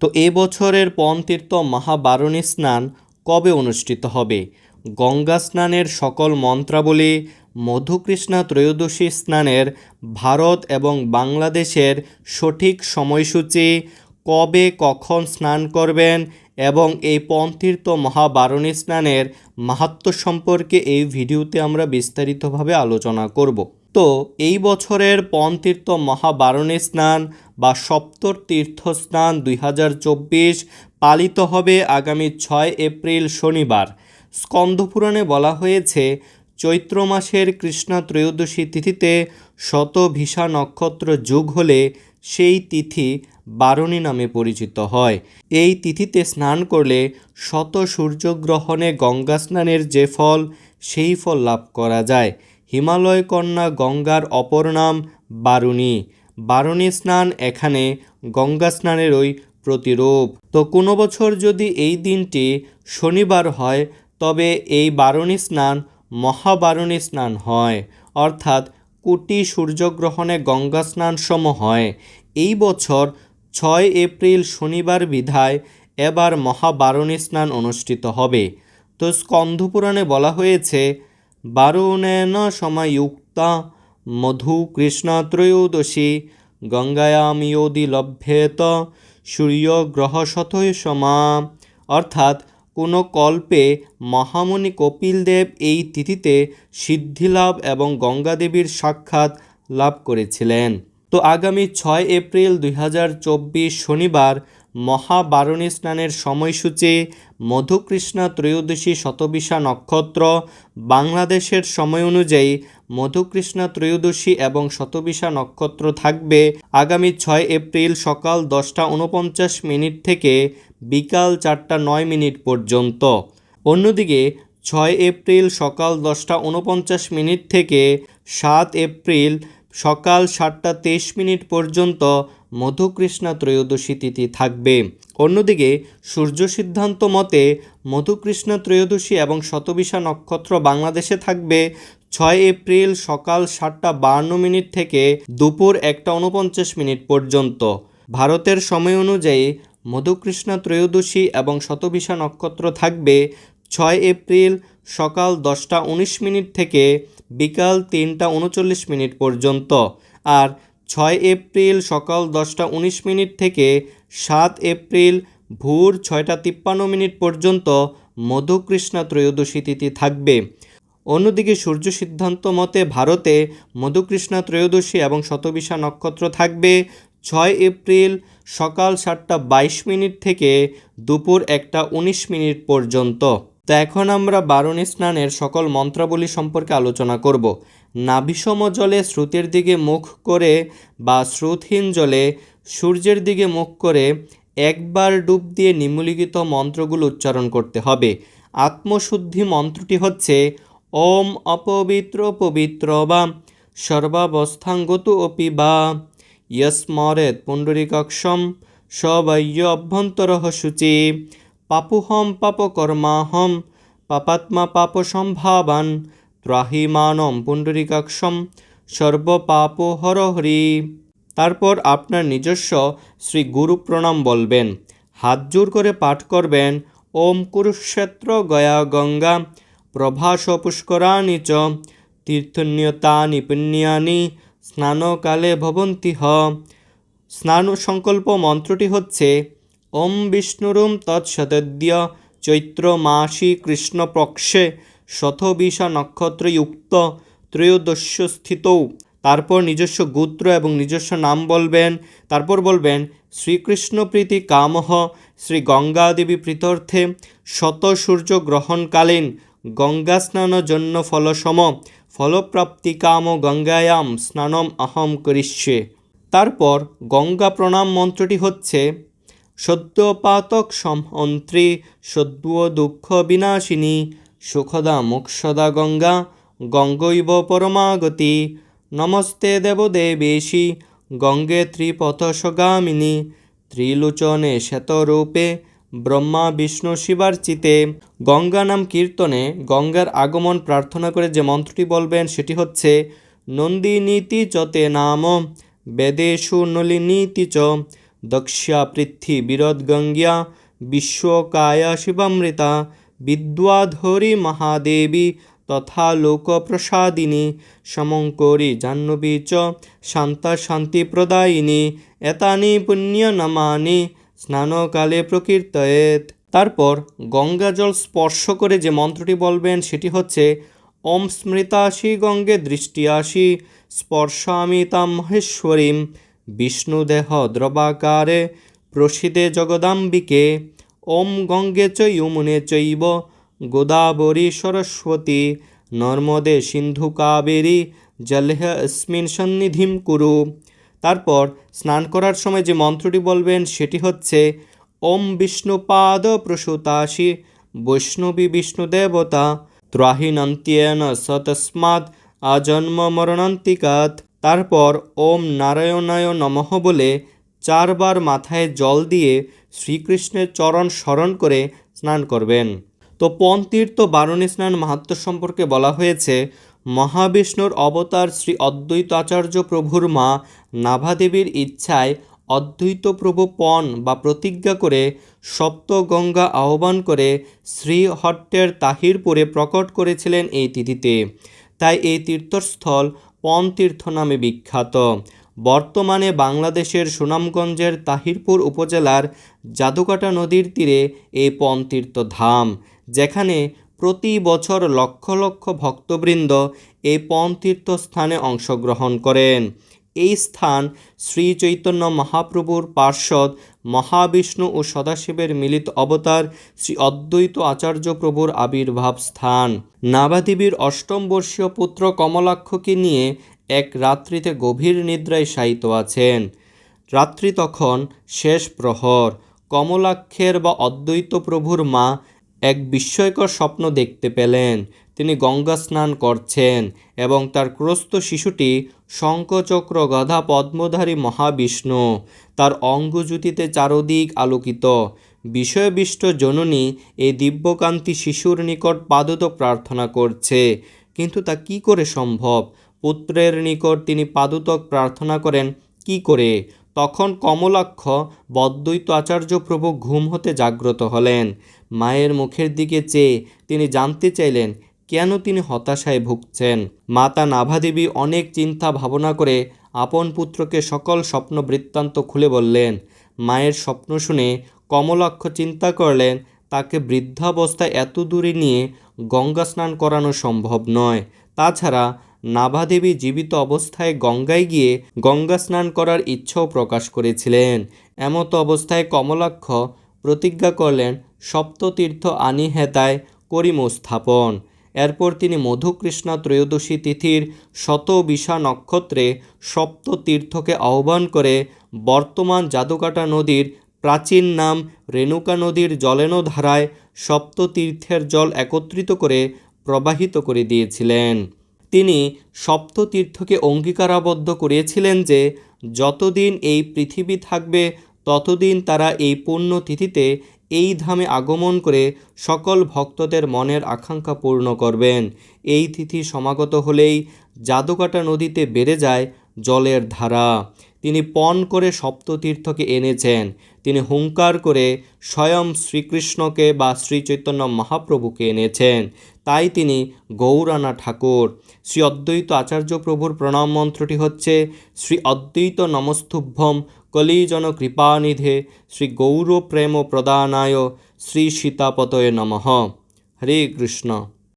তো এ বছরের পনতীর্থ মহাবারণী স্নান কবে অনুষ্ঠিত হবে? গঙ্গা স্নানের সকল মন্ত্রাবলী, মধুকৃষ্ণা ত্রয়োদশী স্নানের ভারত এবং বাংলাদেশের সঠিক সময়সূচি, কবে কখন স্নান করবেন এবং এই পন্থীর্থ মহাবারণী স্নানের মাহাত্ম সম্পর্কে এই ভিডিওতে আমরা বিস্তারিতভাবে আলোচনা করব। তো এই বছরের পনতীর্থ মহাবারণী স্নান বা সপ্তর তীর্থ স্নান দুই হাজার চব্বিশ পালিত হবে আগামী ছয় এপ্রিল শনিবার। স্কন্দপুরাণে বলা হয়েছে, চৈত্র মাসের কৃষ্ণা ত্রয়োদশী তিথিতে শত শতভিষা নক্ষত্র যুগ হলে সেই তিথি বারণী নামে পরিচিত হয়। এই তিথিতে স্নান করলে শত সূর্যগ্রহণে গঙ্গা স্নানের যে ফল, সেই ফল লাভ করা যায়। হিমালয় কন্যা গঙ্গার অপর নাম বারুণী। বারুণী স্নান এখানে গঙ্গা স্নানেরই প্রতিরূপ। তো কোনো বছর যদি এই দিনটি শনিবার হয়, তবে এই বারুণী স্নান মহাবারুণী স্নান হয়। অর্থাৎ কোটি সূর্যগ্রহণে গঙ্গা স্নান সম হয়। এই বছর ছয় এপ্রিল শনিবার বিধায় এবার মহাবারণী স্নান অনুষ্ঠিত হবে। তো স্কন্ধপুরাণে বলা হয়েছে বারুণেন সমায়ুক্তা মধু কৃষ্ণ ত্রয়োদশী গঙ্গায়াম ইয়োদি লভ্যেত সূর্য গ্রহ শতয় সমা। অর্থাৎ কোনো কল্পে মহামুনি কপিলদেব এই তিথিতে সিদ্ধিলাভ এবং গঙ্গাদেবীর সাক্ষাৎ লাভ করেছিলেন। তো আগামী ছয় এপ্রিল দুই হাজার চব্বিশ শনিবার মহাবারণী স্নানের সময়সূচি, মধুকৃষ্ণা ত্রয়োদশী শতবিশা নক্ষত্র, বাংলাদেশের সময় অনুযায়ী মধুকৃষ্ণা ত্রয়োদশী এবং শতবিশা নক্ষত্র থাকবে আগামী ছয় এপ্রিল সকাল দশটা উনপঞ্চাশ মিনিট থেকে বিকাল চারটা নয় মিনিট পর্যন্ত। অন্যদিকে, ছয় এপ্রিল সকাল দশটা উনপঞ্চাশ মিনিট থেকে সাত এপ্রিল সকাল সাতটা তেইশ মিনিট পর্যন্ত মধুকৃষ্ণা ত্রয়োদশী তিথি থাকবে। অন্যদিকে সূর্য সিদ্ধান্ত মতে মধুকৃষ্ণা ত্রয়োদশী এবং শতবিশা নক্ষত্র বাংলাদেশে থাকবে ছয় এপ্রিল সকাল সাতটা বান্ন মিনিট থেকে দুপুর একটা উনপঞ্চাশ মিনিট পর্যন্ত। ভারতের সময় অনুযায়ী মধুকৃষ্ণা ত্রয়োদশী এবং শতবিশা নক্ষত্র থাকবে ছয় এপ্রিল সকাল দশটা উনিশ মিনিট থেকে বিকাল তিনটা উনচল্লিশ মিনিট পর্যন্ত আর ছয় এপ্রিল সকাল দশটা উনিশ মিনিট থেকে সাত এপ্রিল ভোর ছয়টা তিপ্পান্ন মিনিট পর্যন্ত মধুকৃষ্ণা ত্রয়োদশী তিথি থাকবে। অন্যদিকে সূর্য সিদ্ধান্ত মতে ভারতে মধুকৃষ্ণা ত্রয়োদশী এবং শতবিশা নক্ষত্র থাকবে। ছয় এপ্রিল সকাল সাতটা বাইশ মিনিট থেকে দুপুর একটা উনিশ মিনিট পর্যন্ত। তো এখন আমরা বারণী স্নানের সকল মন্ত্রাবলী সম্পর্কে আলোচনা করব। নাভিসম জলে স্রোতের দিকে মুখ করে বা স্রোতহীন জলে সূর্যের দিকে মুখ করে একবার ডুব দিয়ে নিম্নলিখিত মন্ত্রগুলো উচ্চারণ করতে হবে। আত্মশুদ্ধি মন্ত্রটি হচ্ছে, ওম অপবিত্র পবিত্র বা সর্বাবস্থাঙ্গত অপি বা। ইয়স্মরেত পুণ্ডরীকক্ষম সবাহ্য অভ্যন্তরহ শুচি পাপুহম পাপকর্মাহম পাপাত্মা পাপ সম্ভাবান ত্রাহিমানম পুণ্ডরীকাক্ষম সর্বপাপহরহরি তারপর আপনার নিজস্ব শ্রী গুরু প্রণাম বলবেন, হাত জোর করে পাঠ করবেন, ওম কুরুক্ষেত্র গয়া গঙ্গা, প্রভাস পুষ্করাণি চ, তীর্থন্যতানি পুণ্যানি, স্নানকালে ভবন্তি হ স্নান সংকল্প মন্ত্রটি হচ্ছে ওম বিষ্ণুরুম তৎসতদ্য চৈত্র মাসি কৃষ্ণপক্ষে শতবিশা নক্ষত্রযুক্ত ত্রয়োদশ স্থিতৌ তারপর নিজস্ব গোত্র এবং নিজস্ব নাম বলবেন। তারপর বলবেন শ্রীকৃষ্ণ প্রীতি কামহ শ্রী গঙ্গাদেবী প্রীতর্থে শত সূর্য গ্রহণকালীন গঙ্গা স্নান জন্য ফলসম, ফলপ্রাপ্তি কাম গঙ্গায়াম স্নানম অহম করিষ্যে। তারপর গঙ্গা প্রণাম মন্ত্রটি হচ্ছে সদ্যপাতক সমন্ত্রী সদ্য দুঃখ বিনাশিনী সুখদা মোক্ষদা গঙ্গা, গঙ্গৈব পরমাগতি। নমস্তে দেবদেবেশি, গঙ্গে ত্রিপথসগামিনী। ত্রিলোচনে শ্বেতরূপে ব্রহ্মা বিষ্ণু শিবার্চিতে গঙ্গা নাম কীর্তনে গঙ্গার আগমন প্রার্থনা করে যে মন্ত্রটি বলবেন সেটি হচ্ছে, নন্দিনীতি চতে নাম বেদেশু নলিনীতি চ। দক্ষ্যা পৃথিবীরদ্গঙ্গ্যা বিশ্বকায়া শিবামৃতা বিদ্যাধরী মহাদেবী তথা লোকপ্রসাদিনী সমঙ্করী জাহ্নবী চ শান্তা শান্তিপ্রদায়িনী এতানি পুণ্যনামানি স্নানকালে প্রকীর্তয়েত। তারপর গঙ্গা জল স্পর্শ করে যে মন্ত্রটি বলবেন সেটি হচ্ছে, ওম স্মৃতাসি গঙ্গে দৃষ্টিয়াসি স্পর্শামি তাম মহেশ্বরীম বিষ্ণুদেহ দ্রবাকারে প্রসিদে জগদাম্বিকে, ওম গঙ্গে চ যমুনে চৈব, গোদাবরী সরস্বতী, নর্মদে সিন্ধু কাবেরী, জলহ অস্মিন সন্নিধিম কুরু। তারপর স্নান করার সময় যে মন্ত্রটি বলবেন সেটি হচ্ছে, ওম বিষ্ণুপাদ প্রসূতাসি বৈষ্ণবী বিষ্ণুদেবতা ত্রাহিনন্ত্যেন সতস্মাৎ আজন্ম মরণান্তিকাত তারপর ওম নারায়ণায় নমঃ বলে চারবার মাথায় জল দিয়ে শ্রীকৃষ্ণের চরণ স্মরণ করে স্নান করবেন। তো পনতীর্থ বারণী স্নান মাহাত্ম্য সম্পর্কে বলা হয়েছে, মহাবিষ্ণুর অবতার শ্রী অদ্বৈত আচার্য প্রভুর মা নাভাদেবীর ইচ্ছায় অদ্বৈত প্রভু পণ বা প্রতিজ্ঞা করে সপ্তগঙ্গা আহ্বান করে শ্রীহট্টের তাহিরপুরে প্রকট করেছিলেন এই তিথিতে। তাই এই তীর্থস্থল পণ তীর্থ নামে বিখ্যাত। বর্তমানে বাংলাদেশের সুনামগঞ্জের তাহিরপুর উপজেলার জাদুকাটা নদীর তীরে এই পনতীর্থ ধাম, যেখানে প্রতি বছর লক্ষ লক্ষ ভক্তবৃন্দ এই পনতীর্থ স্থানে অংশগ্রহণ করেন। এই স্থান শ্রী চৈতন্য মহাপ্রভুর পার্শ্বদ মহাবিষ্ণু ও সদাশিবের মিলিত অবতার শ্রী অদ্বৈত আচার্য প্রভুর আবির্ভাব স্থান। নাভাদেবীর অষ্টম বর্ষীয় পুত্র কমলাক্ষকে নিয়ে এক রাত্রিতে গভীর নিদ্রায় শায়িত আছেন। রাত্রি তখন শেষ প্রহর। কমলাক্ষের বা অদ্বৈত প্রভুর মা এক বিস্ময়কর স্বপ্ন দেখতে পেলেন। তিনি গঙ্গা স্নান করছেন এবং তার ক্রস্ত শিশুটি শঙ্খচক্র গধা পদ্মধারী মহাবিষ্ণু। তার অঙ্গজ্যোতিতে চারদিক আলোকিত। বিষয়বিষ্ট জননী এই দিব্যকান্তি শিশুর নিকট পাদত প্রার্থনা করছে। কিন্তু তা কি করে সম্ভব? পুত্রের নিকট তিনি পাদুতক প্রার্থনা করেন, কি করে? তখন কমলাক্ষ বদ্বৈত আচার্য প্রভু ঘুম হতে জাগ্রত হলেন। মায়ের মুখের দিকে চেয়ে তিনি জানতে চাইলেন কেন তিনি হতাশায় ভুগছেন? মাতা নাভাদেবী অনেক চিন্তা ভাবনা করে আপন পুত্রকে সকল স্বপ্ন বৃত্তান্ত খুলে বললেন, মায়ের স্বপ্ন শুনে কমলাক্ষ চিন্তা করলেন, তাকে বৃদ্ধাবস্থায় এত দূরে নিয়ে গঙ্গা স্নান করানো সম্ভব নয়। তাছাড়া নাভাদেবী জীবিত অবস্থায় গঙ্গায় গিয়ে গঙ্গা স্নান করার ইচ্ছাও প্রকাশ করেছিলেন। এমত অবস্থায় কমলাক্ষ প্রতিজ্ঞা করলেন, সপ্ততীর্থ আনি হেতায় করিম স্থাপন। এরপর তিনি মধুকৃষ্ণা ত্রয়োদশী তিথির শতবিশা নক্ষত্রে সপ্ত তীর্থকে আহ্বান করে বর্তমান জাদুকাটা নদীর প্রাচীন নাম রেণুকা নদীর জলেন ধারায় সপ্ত তীর্থের জল একত্রিত করে প্রবাহিত করে দিয়েছিলেন। তিনি সপ্ততীর্থকে অঙ্গীকারাবদ্ধ করিয়েছিলেন যে, যতদিন এই পৃথিবী থাকবে ততদিন তারা এই পুণ্য তিথিতে এই ধামে আগমন করে সকল ভক্তদের মনের আকাঙ্ক্ষা পূর্ণ করবেন। এই তিথি সমাগত হলেই জাদুকাটা নদীতে বেড়ে যায় জলের ধারা। তিনি পণ করে সপ্ততীর্থকে এনেছেন। তিনি হুঙ্কার করে স্বয়ং শ্রীকৃষ্ণকে বা শ্রীচৈতন্য মহাপ্রভুকে এনেছেন। তাই তিনি গৌরানা ঠাকুর। শ্রী অদ্বৈত আচার্য প্রভুর প্রণাম মন্ত্রটি হচ্ছে, শ্রী অদ্বৈত নমস্তুভ্যম কলিজন কৃপানিধে শ্রী গৌর প্রেম প্রদানায় শ্রী সীতাপতয়ে নমঃ। হরে কৃষ্ণ।